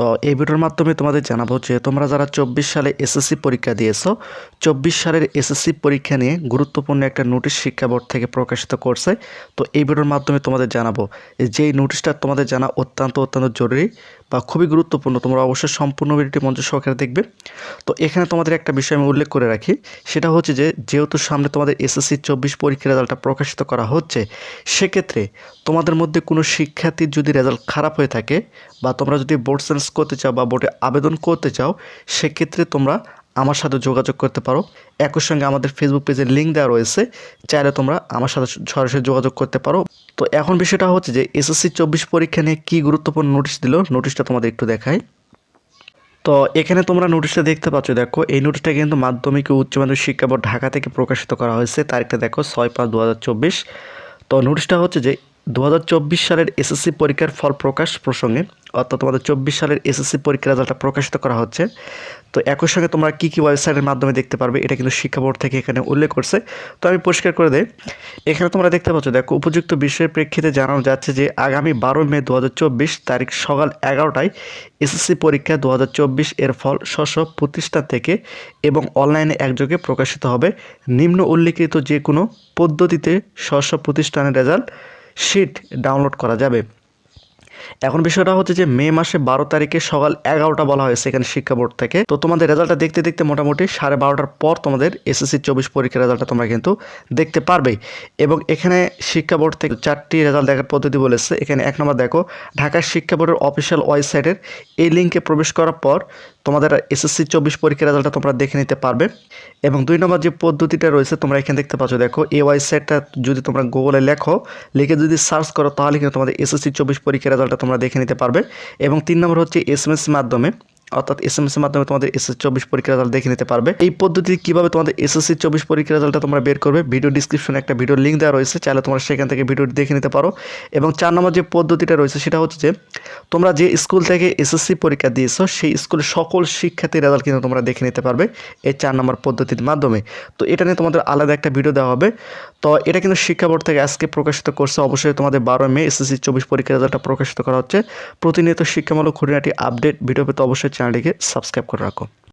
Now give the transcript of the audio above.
তো এই ভিডিওর মাধ্যমে তোমাদের জানাব যে তোমরা যারা চব্বিশ সালে এসএসসি পরীক্ষা দিয়েছ, চব্বিশ সালের এসএসসি পরীক্ষা নিয়ে গুরুত্বপূর্ণ একটা নোটিশ শিক্ষা বোর্ড থেকে প্রকাশিত করছে। তো এই ভিডিওর মাধ্যমে তোমাদের জানাব যে এই নোটিশটা তোমাদের জানা অত্যন্ত অত্যন্ত জরুরি বা খুবই গুরুত্বপূর্ণ, তোমরা অবশ্যই সম্পূর্ণ ভিডিওটি মঞ্চ সহকারে দেখবে। তো এখানে তোমাদের একটা বিষয় আমি উল্লেখ করে রাখি, সেটা হচ্ছে যে যেহেতু সামনে তোমাদের এসএসসি চব্বিশ পরীক্ষার রেজাল্টটা প্রকাশিত করা হচ্ছে, সেক্ষেত্রে তোমাদের মধ্যে কোনো শিক্ষার্থীর যদি রেজাল্ট খারাপ হয়ে থাকে বা তোমরা যদি বোর্ড করতে চাও বা বোর্ডে আবেদন করতে চাও, সেক্ষেত্রে তোমরা আমার সাথে যোগাযোগ করতে পারো। একই সঙ্গে আমাদের ফেসবুক পেজের লিঙ্ক দেওয়া রয়েছে, চাইলে তোমরা আমার সাথে সরাসরি যোগাযোগ করতে পারো। তো এখন বিষয়টা হচ্ছে যে এসএসসি চব্বিশ পরীক্ষা নিয়ে কী গুরুত্বপূর্ণ নোটিশ দিল নোটিশটা তোমাদের একটু দেখাই। তো এখানে তোমরা নোটিশটা দেখতে পাচ্ছ, দেখো, এই নোটিশটা কিন্তু মাধ্যমিক ও উচ্চ মাধ্যমিক শিক্ষা বোর্ড ঢাকা থেকে প্রকাশিত করা হয়েছে, তারিখটা দেখো, ছয় পাঁচ দু তো নোটিশটা হচ্ছে যে দু হাজার চব্বিশ সালের এসএসসি পরীক্ষার ফল প্রকাশ প্রসঙ্গে অর্থাৎ তোমাদের চব্বিশ সালের এসএসসি পরীক্ষার রেজাল্টটা প্রকাশিত করা হচ্ছে। তো একই সঙ্গে তোমরা কী কী ওয়েবসাইটের মাধ্যমে দেখতে পারবে, এটা কিন্তু শিক্ষা বোর্ড থেকে এখানে উল্লেখ করছে। তো আমি পরিষ্কার করে দেই, এখানে তোমরা দেখতে পাচ্ছ, দেখো উপযুক্ত বিষয়ের প্রেক্ষিতে জানানো যাচ্ছে যে আগামী বারো মে দু হাজার চব্বিশ তারিখ সকাল এগারোটায় এসএসসি পরীক্ষা দু হাজার চব্বিশ এর ফল স্ব প্রতিষ্ঠান থেকে এবং অনলাইনে একযোগে প্রকাশিত হবে। নিম্ন উল্লিখিত যে কোনো পদ্ধতিতে স্ব প্রতিষ্ঠানের রেজাল্ট, শিট ডাউনলোড করা যাবে। এখন বিষয়টা হচ্ছে যে মে মাসে বারো তারিখে সকাল এগারোটা বলা হয়েছে এখানে শিক্ষা বোর্ড থেকে। তো তোমাদের রেজাল্টটা দেখতে দেখতে মোটামুটি সাড়ে বারোটার পর তোমাদের এসএসসি চব্বিশ পরীক্ষার রেজাল্টটা তোমরা কিন্তু দেখতে পারবে। এবং এখানে শিক্ষা বোর্ড থেকে চারটি রেজাল্ট দেখার পদ্ধতি বলেছে। এখানে এক নম্বর দেখো ঢাকার শিক্ষা বোর্ডের অফিসিয়াল ওয়েবসাইটের এই লিঙ্কে প্রবেশ করার পর তোমাদের এসএসসি চব্বিশ পরীক্ষার রেজাল্টটা তোমরা দেখে নিতে পারবে। এবং দুই নম্বর যে পদ্ধতিটা রয়েছে তোমরা এখানে দেখতে পাচ্ছ, দেখো, এই ওয়েবসাইটটা যদি তোমরা গুগলে লেখো, লিখে যদি সার্চ করো তাহলে কিন্তু তোমাদের এসএসসি চব্বিশ পরীক্ষার রেজাল্টটা তোমরা দেখে নিতে পারবে। এবং তিন নম্বর হচ্ছে এস মাধ্যমে। অর্থাৎ এস এম এর মাধ্যমে তোমাদের এসএসসি চব্বিশ পরীক্ষার রেজাল্ট দেখে নিতে পারবে। এই পদ্ধতি কীভাবে তোমাদের এসএসসি চব্বিশ পরীক্ষার রেজাল্টটা তোমরা বের করবে ভিডিও ডিসক্রিপশনে একটা ভিডিও লিঙ্ক দেওয়া রয়েছে, চাইলে তোমরা সেখান থেকে ভিডিওটি দেখে নিতে পারো। এবং চার নম্বর যে পদ্ধতিটা রয়েছে সেটা হচ্ছে যে, তোমরা যে স্কুল থেকে এসএসসি পরীক্ষা দিয়েছ, সেই স্কুলের সকল শিক্ষার্থীর রেজাল্ট কিন্তু তোমরা দেখে নিতে পারবে এই চার নম্বর পদ্ধতির মাধ্যমে। তো এটা নিয়ে তোমাদের আলাদা একটা ভিডিও দেওয়া হবে। তো এটা কিন্তু শিক্ষা বোর্ড থেকে আজকে প্রকাশিত করছে অবশ্যই তোমাদের বারো মে এসএসসি চব্বিশ পরীক্ষার রেজাল্টটা প্রকাশিত করা হচ্ছে। প্রতিনিয়ত শিক্ষামূলক খুঁটিনাটি আপডেট ভিডিও পেতে অবশ্যই চ্যানেলটিকে সাবস্ক্রাইব করে রাখো